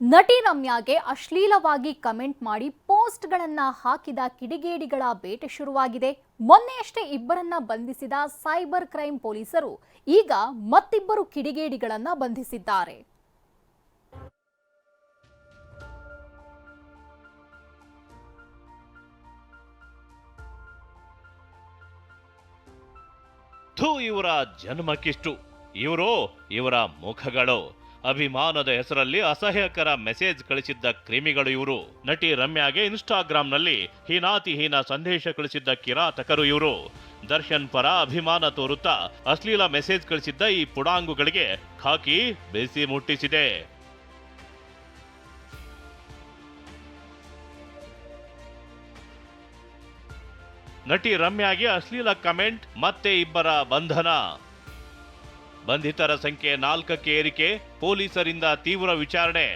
ನಟಿ ರಮ್ಯಾಗೆ ಅಶ್ಲೀಲವಾಗಿ ಕಮೆಂಟ್ ಮಾಡಿ ಪೋಸ್ಟ್ಗಳನ್ನು ಹಾಕಿದ ಕಿಡಿಗೇಡಿಗಳ ಬೇಟೆ ಶುರುವಾಗಿದೆ. ಮೊನ್ನೆಯಷ್ಟೇ ಇಬ್ಬರನ್ನ ಬಂಧಿಸಿದ ಸೈಬರ್ ಕ್ರೈಂ ಪೊಲೀಸರು ಈಗ ಮತ್ತಿಬ್ಬರು ಕಿಡಿಗೇಡಿಗಳನ್ನ ಬಂಧಿಸಿದ್ದಾರೆ. ಇವರ ಜನ್ಮಕ್ಕಿಷ್ಟು. ಇವರು ಇವರ ಮುಖಗಳು. ಅಭಿಮಾನದ ಹೆಸರಲ್ಲಿ ಅಸಹ್ಯಕರ ಮೆಸೇಜ್ ಕಳಿಸಿದ್ದ ಕ್ರಿಮಿಗಳು ಇವರು. ನಟಿ ರಮ್ಯಾಗೆ ಇನ್ಸ್ಟಾಗ್ರಾಂನಲ್ಲಿ ಹೀನಾತಿಹೀನ ಸಂದೇಶ ಕಳಿಸಿದ್ದ ಕಿರಾತಕರು ಇವರು. ದರ್ಶನ್ ಪರ ಅಭಿಮಾನ ತೋರುತ್ತಾ ಅಶ್ಲೀಲ ಮೆಸೇಜ್ ಕಳಿಸಿದ್ದ ಈ ಪುಡಾಂಗುಗಳಿಗೆ ಖಾಕಿ ಬೆಸಿ ಮುಟ್ಟಿಸಿದೆ. ನಟಿ ರಮ್ಯಾಗೆ ಅಶ್ಲೀಲ ಕಮೆಂಟ್, ಮತ್ತೆ ಇಬ್ಬರ ಬಂಧನ. ಬಂಧಿತರ ಸಂಖ್ಯೆ ನಾಲ್ಕಕ್ಕೆ ಏರಿಕೆ, ಪೊಲೀಸರಿಂದ ತೀವ್ರ ವಿಚಾರಣೆ.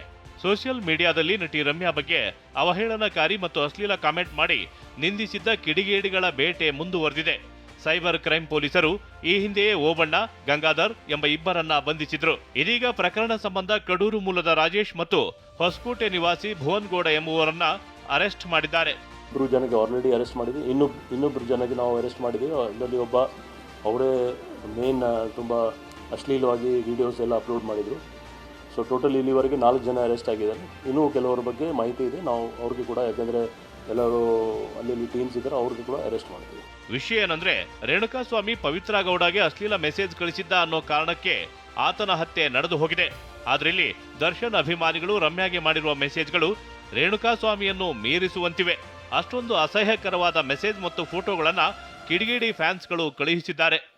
ಸೋಷಿಯಲ್ ಮೀಡಿಯಾದಲ್ಲಿ ನಟಿ ರಮ್ಯಾ ಬಗ್ಗೆ ಅವಹೇಳನಕಾರಿ ಮತ್ತು ಅಶ್ಲೀಲ ಕಾಮೆಂಟ್ ಮಾಡಿ ನಿಂದಿಸಿದ್ದ ಕಿಡಿಗೇಡಿಗಳ ಬೇಟೆ ಮುಂದುವರೆದಿದೆ. ಸೈಬರ್ ಕ್ರೈಂ ಪೊಲೀಸರು ಈ ಹಿಂದೆಯೇ ಓಬಣ್ಣ, ಗಂಗಾಧರ್ ಎಂಬ ಇಬ್ಬರನ್ನ ಬಂಧಿಸಿದ್ರು. ಇದೀಗ ಪ್ರಕರಣ ಸಂಬಂಧ ಕಡೂರು ಮೂಲದ ರಾಜೇಶ್ ಮತ್ತು ಹೊಸಕೋಟೆ ನಿವಾಸಿ ಭುವನ್ಗೌಡ ಎಂಬುವರನ್ನ ಅರೆಸ್ಟ್ ಮಾಡಿದ್ದಾರೆ. ಇಬ್ಬರು ಜನಕ್ಕೆ ಆಲ್ರೆಡಿ ಅರೆಸ್ಟ್ ಮಾಡಿದ್ವಿ. ಇನ್ನು ಇನ್ನೊಬ್ಬರು ಜನಕ್ಕೆ ನಾವು ಅರೆಸ್ಟ್ ಮಾಡಿದ್ದೀವಿ ಅದರಲ್ಲಿ ಒಬ್ಬ, ಅವರೇ ಮೇನ್ ತುಂಬ ಅಶ್ಲೀಲವಾಗಿ ವೀಡಿಯೋಸ್ ಎಲ್ಲ ಅಪ್ಲೋಡ್ ಮಾಡಿದರು. ಸೊ ಟೋಟಲ್ ಇಲ್ಲಿವರೆಗೆ ನಾಲ್ಕು ಜನ ಅರೆಸ್ಟ್ ಆಗಿದ್ದಾರೆ. ಇನ್ನೂ ಕೆಲವರ ಬಗ್ಗೆ ಮಾಹಿತಿ ಇದೆ. ನಾವು ಅವ್ರಿಗೆ ಕೂಡ, ಯಾಕೆಂದರೆ ಎಲ್ಲರೂ ಅಲ್ಲಿ ಟೀಮ್ಸ್ ಇದ್ದಾರೆ, ಅವ್ರಿಗೆ ಕೂಡ ಅರೆಸ್ಟ್ ಮಾಡ್ತೀವಿ. ವಿಷಯ ಏನಂದ್ರೆ, ರೇಣುಕಾಸ್ವಾಮಿ ಪವಿತ್ರ ಗೌಡಗೆ ಅಶ್ಲೀಲ ಮೆಸೇಜ್ ಕಳಿಸಿದ್ದ ಅನ್ನೋ ಕಾರಣಕ್ಕೆ ಆತನ ಹತ್ಯೆ ನಡೆದು ಹೋಗಿದೆ. ಆದ್ರೆ ಇಲ್ಲಿ ದರ್ಶನ್ ಅಭಿಮಾನಿಗಳು ರಮ್ಯಾಗೆ ಮಾಡಿರುವ ಮೆಸೇಜ್ಗಳು ರೇಣುಕಾ ಸ್ವಾಮಿಯನ್ನು ಮೀರಿಸುವಂತಿವೆ. ಅಷ್ಟೊಂದು ಅಸಹ್ಯಕರವಾದ ಮೆಸೇಜ್ ಮತ್ತು ಫೋಟೋಗಳನ್ನು ಕಿಡಿಗೇಡಿ ಫ್ಯಾನ್ಸ್ಗಳು ಕಳುಹಿಸಿದ್ದಾರೆ.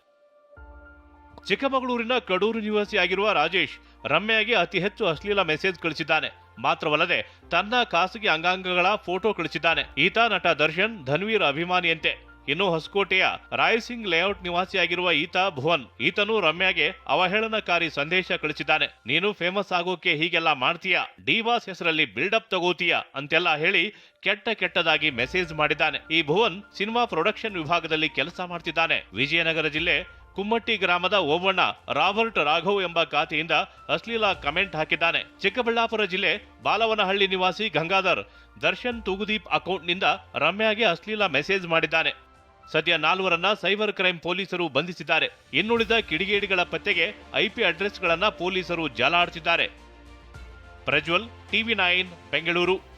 ಚಿಕ್ಕಮಗಳೂರಿನ ಕಡೂರು ನಿವಾಸಿಯಾಗಿರುವ ರಾಜೇಶ್ ರಮ್ಯಾಗೆ ಅತಿ ಹೆಚ್ಚು ಅಶ್ಲೀಲ ಮೆಸೇಜ್ ಕಳಿಸಿದ್ದಾನೆ. ಮಾತ್ರವಲ್ಲದೆ ತನ್ನ ಖಾಸಗಿ ಅಂಗಾಂಗಗಳ ಫೋಟೋ ಕಳಿಸಿದ್ದಾನೆ. ಈತ ನಟ ದರ್ಶನ್, ಧನ್ವೀರ್ ಅಭಿಮಾನಿಯಂತೆ. ಇನ್ನು ಹೊಸಕೋಟೆಯ ರಾಯಸಿಂಗ್ ಲೇಔಟ್ ನಿವಾಸಿಯಾಗಿರುವ ಈತ ಭುವನ್, ಈತನು ರಮ್ಯಾಗೆ ಅವಹೇಳನಕಾರಿ ಸಂದೇಶ ಕಳಿಸಿದ್ದಾನೆ. ನೀನು ಫೇಮಸ್ ಆಗೋಕೆ ಹೀಗೆಲ್ಲ ಮಾಡ್ತೀಯಾ? ಡಿವಾಸ್ ಹೆಸರಲ್ಲಿ ಬಿಲ್ಡಪ್ ತಗೋತೀಯಾ? ಅಂತೆಲ್ಲ ಹೇಳಿ ಕೆಟ್ಟ ಕೆಟ್ಟದಾಗಿ ಮೆಸೇಜ್ ಮಾಡಿದ್ದಾನೆ. ಈ ಭುವನ್ ಸಿನಿಮಾ ಪ್ರೊಡಕ್ಷನ್ ವಿಭಾಗದಲ್ಲಿ ಕೆಲಸ ಮಾಡ್ತಿದ್ದಾನೆ. ವಿಜಯನಗರ ಜಿಲ್ಲೆ ಕುಮ್ಮಟ್ಟಿ ಗ್ರಾಮದ ಓವಣ್ಣ ರಾಬರ್ಟ್ ರಾಘವ್ ಎಂಬ ಖಾತೆಯಿಂದ ಅಶ್ಲೀಲ ಕಮೆಂಟ್ ಹಾಕಿದ್ದಾನೆ. ಚಿಕ್ಕಬಳ್ಳಾಪುರ ಜಿಲ್ಲೆ ಬಾಲವನಹಳ್ಳಿ ನಿವಾಸಿ ಗಂಗಾಧರ್ ದರ್ಶನ್ ತೂಗುದೀಪ್ ಅಕೌಂಟ್ನಿಂದ ರಮ್ಯಾಗೆ ಅಶ್ಲೀಲ ಮೆಸೇಜ್ ಮಾಡಿದ್ದಾನೆ. ಸದ್ಯ ನಾಲ್ವರನ್ನ ಸೈಬರ್ ಕ್ರೈಂ ಪೊಲೀಸರು ಬಂಧಿಸಿದ್ದಾರೆ. ಇನ್ನುಳಿದ ಕಿಡಿಗೇಡಿಗಳ ಪತ್ತೆಗೆ ಐಪಿ ಅಡ್ರೆಸ್ಗಳನ್ನು ಪೊಲೀಸರು ಜಾಲಾಡ್ತಿದ್ದಾರೆ ಪ್ರಜ್ವಲ್, ಟಿವಿ ನೈನ್, ಬೆಂಗಳೂರು.